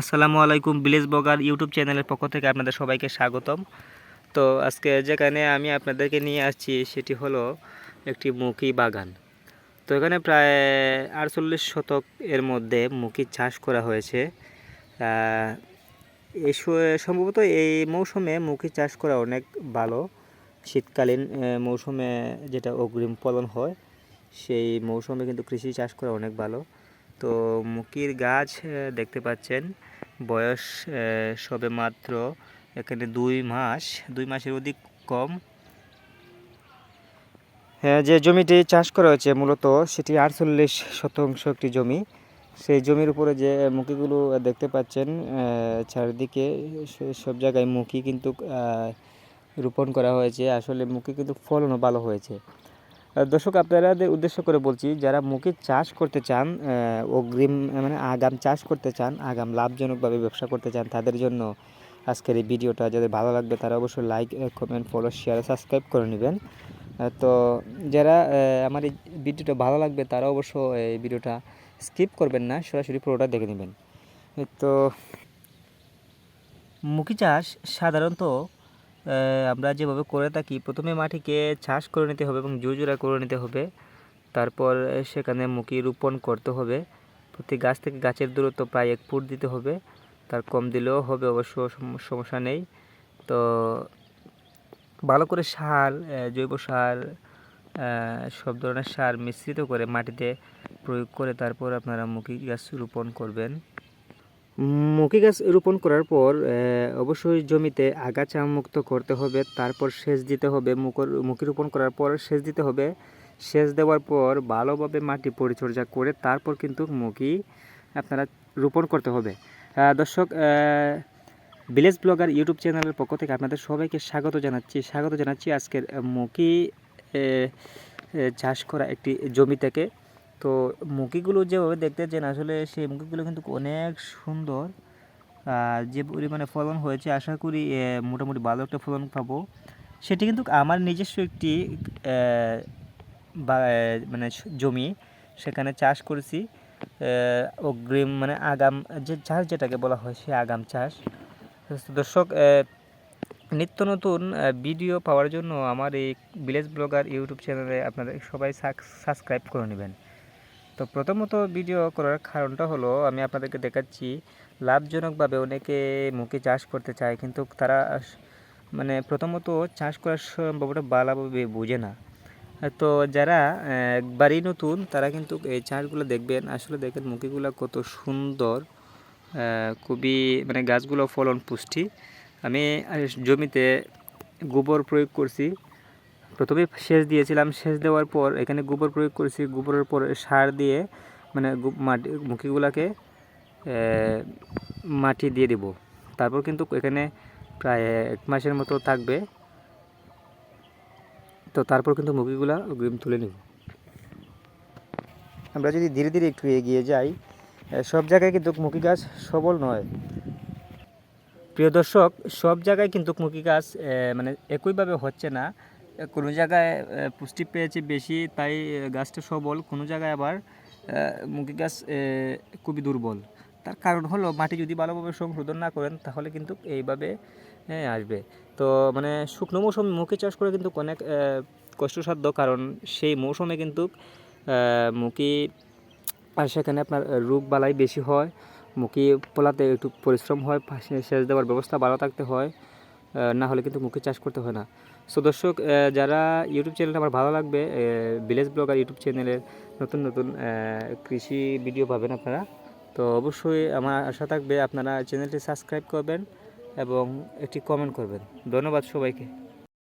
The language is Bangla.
আসসালামু আলাইকুম ভিলেজ বগার ইউটিউব চ্যানেলের পক্ষ থেকে আপনাদের সবাইকে স্বাগতম। তো আজকে যেখানে আমি আপনাদেরকে নিয়ে আসছি সেটি হলো একটি মুখী বাগান। তো এখানে প্রায় আটচল্লিশ শতক এর মধ্যে মুখী চাষ করা হয়েছে। এই সম্ভবত এই মৌসুমে মুখী চাষ করা অনেক ভালো। শীতকালীন মৌসুমে যেটা অগ্রিম ফলন হয়, সেই মৌসুমে কিন্তু কৃষি চাষ করা অনেক ভালো। তো মুকির গাছ দেখতে পাচ্ছেন। বয়স সবে মাত্র এখানে দুই মাস, দুই মাসের অধিক কম। হ্যাঁ যে জমিটি চাষ করা হয়েছে মূলত সেটি আটচল্লিশ শতাংশ একটি জমি। সেই জমির উপরে যে মুখিগুলো দেখতে পাচ্ছেন চারিদিকে সব জায়গায় মুখি কিন্তু রোপণ করা হয়েছে। আসলে মুখি কিন্তু ফলনও ভালো হয়েছে। দর্শক, আপনাদের উদ্দেশ্য করে বলছি, যারা মুখি চাষ করতে চান অগ্রিম মানে আগাম চাষ করতে চান, আগাম লাভজনকভাবে ব্যবসা করতে চান, তাদের জন্য আজকের এই ভিডিওটা যাদের ভালো লাগবে, তারা অবশ্যই like comment follow share subscribe করে নেবেন। তো যারা আমার এই ভিডিওটা ভালো লাগবে, তারা অবশ্য এই ভিডিওটা স্কিপ করবেন না, সরাসরি পুরোটা দেখে নেবেন। তো মুখি চাষ সাধারণত আমরা যেভাবে করে থাকি, প্রথমে মাটিকে চাষ করে নিতে হবে এবং জোড়া করে নিতে হবে। তারপর সেখানে মুখি রোপণ করতে হবে। প্রতি গাছ থেকে গাছের দূরত্ব প্রায় এক ফুট দিতে হবে। তার কম দিলেও হবে, অবশ্য সম- সমস্যা নেই। তো ভালো করে সার জৈব সার সব ধরনের সার মিশ্রিত করে মাটিতে প্রয়োগ করে তারপর আপনারা মুখি গাছ রোপণ করবেন। মুখি গাছ রোপণ করার পর অবশ্যই জমিতে আগাছা মুক্ত করতে হবে, তারপর সেচ দিতে হবে মুখর মুখি রোপণ করার পর সেচ দিতে হবে। সেচ দেওয়ার পর ভালোভাবে মাটি পরিচর্যা করে তারপর কিন্তু মুখি আপনারা রোপণ করতে হবে। দর্শক ভিলেজ ব্লগার ইউটিউব চ্যানেলের পক্ষ থেকে আপনাদের সবাইকে স্বাগত জানাচ্ছি। স্বাগত জানাচ্ছি আজকের মুখি চাষ করা একটি জমি থেকে। তো মুখিগুলো যেভাবে দেখতে দেখতেছেন, আসলে সেই মুখিগুলো কিন্তু অনেক সুন্দর। যে পরিমাণে ফলন হয়েছে, আশা করি মোটামুটি ভালো একটা ফলন পাবো। সেটি কিন্তু আমার নিজস্ব একটি মানে জমি। সেখানে চাষ করেছি অগ্রিম মানে আগাম, যে চাষ যেটাকে বলা হয়, সে আগাম চাষ। দর্শক নিত্য নতুন ভিডিও পাওয়ার জন্য আমার এই ভিলেজ ব্লগার ইউটিউব চ্যানেলে আপনাদের সবাই সাবস্ক্রাইব করে নেবেন। তো প্রথমত ভিডিও করার কারণটা হলো, আমি আপনাদেরকে দেখাচ্ছি, লাভজনকভাবে অনেকে মুখে চাষ করতে চায়, কিন্তু তারা মানে প্রথমত চাষ করার সম্ভাবনা ভালোভাবে বোঝে না। তো যারা একবারই নতুন, তারা কিন্তু এই চাষগুলো দেখবেন, আসলে দেখেন মুখিগুলো কত সুন্দর খুবই মানে গাছগুলো ফলন পুষ্টি আমি জমিতে গোবর প্রয়োগ করছি প্রথমে সেচ দিয়েছিলাম, সেচ দেওয়ার পর এখানে গোবর প্রয়োগ করেছি, গোবরের পর সার দিয়ে মানে মাটি, মুখিগুলাকে মাটি দিয়ে দেব। তারপর কিন্তু এখানে প্রায় এক মাসের মতো থাকবে। তো তারপর কিন্তু অগ্রিম তুলে নেব। আমরা যদি ধীরে ধীরে একটু এগিয়ে যাই সব জায়গায় কিন্তু মুখি গাছ সবল নয়। প্রিয় দর্শক, সব জায়গায় কিন্তু মুখি গাছ মানে একইভাবে হচ্ছে না। কোনো জায়গায় পুষ্টি পেয়েছে বেশি, তাই গাছটা সবল। কোনো জায়গায় আবার মুখি গাছ খুবই দুর্বল। তার কারণ হলো, মাটি যদি ভালোভাবে সংশোধন না করেন, তাহলে কিন্তু এইভাবে আসবে। তো মানে শুকনো মৌসুমে মুখি চাষ করে কিন্তু অনেক কষ্টসাধ্য, কারণ সেই মৌসুমে কিন্তু মুখি আর সেখানে আপনার রোগ বালাই বেশি হয় মুখি পোলাতে একটু পরিশ্রম হয় সেচ দেওয়ার ব্যবস্থা ভালো থাকতে হয়। না হলে কিন্তু মুখে চাষ করতে হয় না। সো দর্শক যারা ইউটিউব চ্যানেলটা আমার ভালো লাগবে ভিলেজ ব্লগ আর ইউটিউব চ্যানেলের নতুন নতুন কৃষি ভিডিও পাবেন আপনারা। তো অবশ্যই আমার আশা থাকবে আপনারা চ্যানেলটি সাবস্ক্রাইব করবেন এবং একটি কমেন্ট করবেন। ধন্যবাদ সবাইকে।